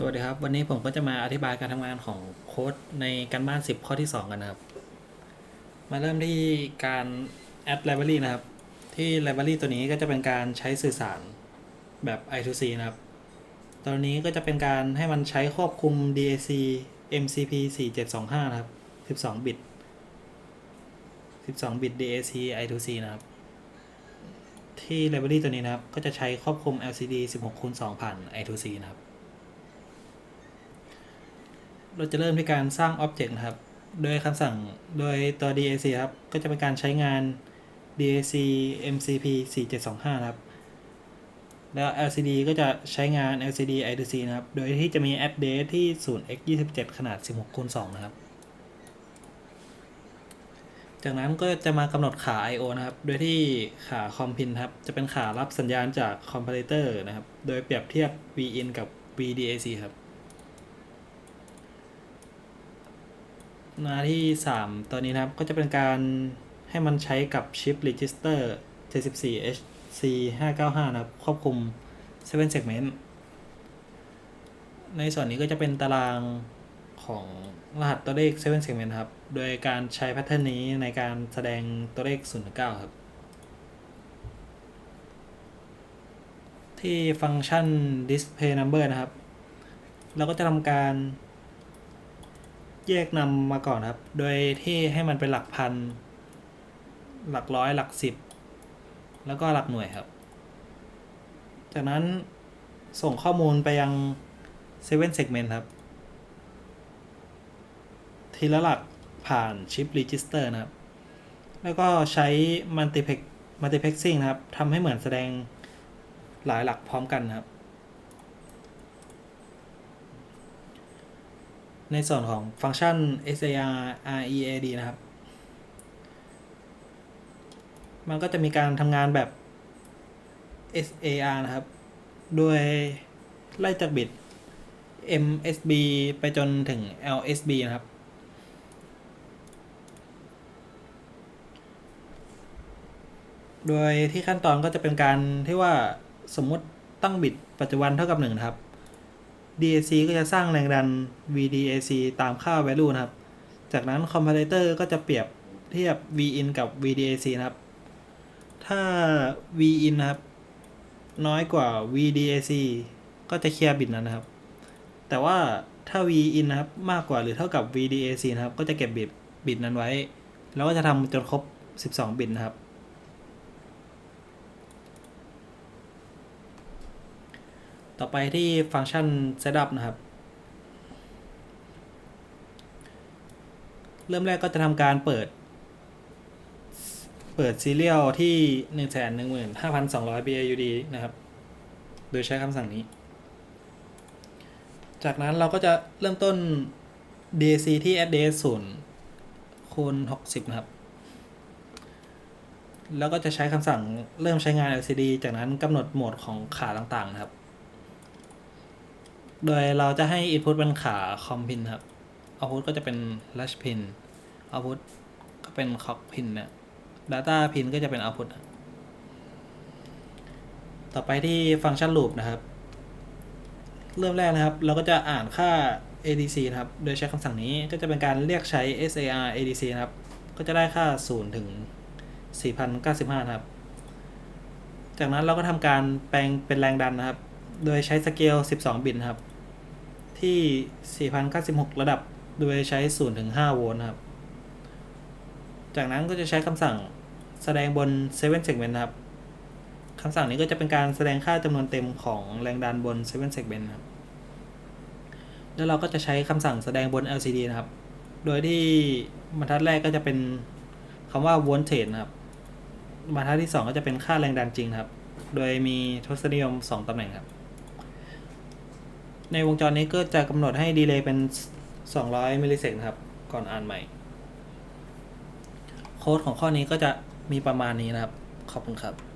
สวัสดีครับ วันนี้ผมก็จะมาอธิบายการทำงานของโค้ดในการบ้าน 10 ข้อที่ 2 กันนะครับ มาเริ่มที่การ add library นะครับ ที่ library ตัวนี้ก็จะเป็นการใช้สื่อสารแบบ I2C นะครับ ตัวนี้ก็จะเป็นการให้มันใช้ควบคุม DAC MCP 4725 นะครับ 12 บิต 12 บิต DAC I2C นะครับ ที่ library ตัวนี้นะครับ ก็จะใช้ควบคุม LCD 16คูณ2ผ่าน I2C นะครับ เราจะเริ่มที่การสร้าง Object นะครับ โดยคำสั่งโดยตัว DAC ครับ ก็จะเป็นการใช้งาน DAC MCP 4725นะครับ แล้ว LCD ก็จะใช้งาน LCD I2C นะครับ โดยที่จะมี address ที่ 0x27 ขนาด 16คูณ2นะครับ จากนั้นก็จะมากำหนดขา I/O นะครับ โดยที่ขา COM pin ครับ จะเป็นขารับสัญญาณจาก comparator นะครับ โดยเปรียบเทียบ Vin กับ VDAC ครับ หน้าที่ 3 ตัวนี้นะครับ ก็จะเป็นการให้มันใช้กับชิป register 74HC 595นะครับควบคุม 7 segment ในส่วนนี้ก็จะเป็นตารางของรหัสตัวเลข 7 segment ครับ โดยการใช้แพทเทิร์นนี้ในการแสดงตัวเลข0ถึง9ครับ ที่ฟังก์ชัน display number นะครับ เราก็จะทำการ แยกนำมาก่อนครับ โดยที่ให้มันเป็นหลักพัน หลักร้อยหลักสิบ แล้วก็หลักหน่วยครับ จากนั้นส่งข้อมูลไปยัง 7 segment ครับ ทีละหลักผ่านชิป register นะครับ แล้วก็ใช้ multiplex multiplexing นะครับทำให้เหมือนแสดงหลายหลักพร้อมกันนะครับ ในส่วนของฟังก์ชัน SAR READ นะครับ มันก็จะมีการทำงานแบบ SAR นะครับ โดยไล่จากบิต MSB ไปจนถึง LSB นะครับ โดยที่ขั้นตอนก็จะเป็นการที่ว่าสมมุติตั้งบิตปัจจุบันเท่ากับ1นะครับ DAC ก็จะสร้างแรงดัน VDAC ตามค่า value นะครับ จากนั้น comparator ก็จะเปรียบเทียบ Vin กับ VDAC นะครับ ถ้า Vin นะครับ น้อยกว่า VDAC ก็จะเคลียร์บิตนั้นนะครับ แต่ว่าถ้า Vin นะครับมากกว่าหรือเท่ากับ VDAC นะครับ ก็จะเก็บบิตบิตนั้นไว้ แล้วก็จะทำจนครบ 12 บิตนะครับ ต่อไปที่ฟังก์ชัน setup นะครับ เริ่มแรกก็จะทำการเปิด เปิด serial ที่ 115,200 BAUD นะครับ โดยใช้คำสั่งนี้ จากนั้นเราก็จะเริ่มต้น DAC ที่ address 0คูณ60 นะครับ แล้วก็จะใช้คำสั่งเริ่มใช้งาน LCD จากนั้นกำหนดโหมดของขาต่างๆ นะครับ โดยเราจะให้ input เป็นขา com pin ครับ output ก็จะเป็น latch pin output ก็เป็น clock pin เนี่ย data pin ก็จะเป็น output ต่อไปที่ฟังก์ชัน loop นะครับ เริ่มแรกนะครับ เราก็จะอ่านค่า ADC นะครับ โดยใช้คำสั่งนี้ก็จะเป็นการเรียกใช้ SAR ADC นะครับ ก็จะได้ค่า 0 ถึง 4,095 นะครับ จากนั้นเราก็ทำการแปลงเป็นแรงดันนะครับ โดยใช้สเกล 12 บิตครับ ที่ 4,096 ระดับ โดยใช้0ถึง5โวลต์ครับ จากนั้นก็จะใช้คำสั่งแสดงบน 7 segment นะครับคำสั่งนี้ก็จะเป็นการแสดงค่าจำนวนเต็มของแรงดันบน 7 segment นะครับ แล้วเราก็จะใช้คำสั่งแสดงบน LCD นะครับ โดยที่บรรทัดแรกก็จะเป็นคำว่า voltage นะครับ บรรทัดที่ 2 ก็จะเป็นค่าแรงดันจริงครับ โดยมีทศนิยม 2ตำแหน่งครับ ในวงจรนี้ก็จะกำหนดให้ดีเลย์เป็น 200มิลลิเซกนะครับ ก่อนอ่านใหม่ โค้ดของข้อนี้ก็จะมีประมาณนี้นะครับ ขอบคุณครับ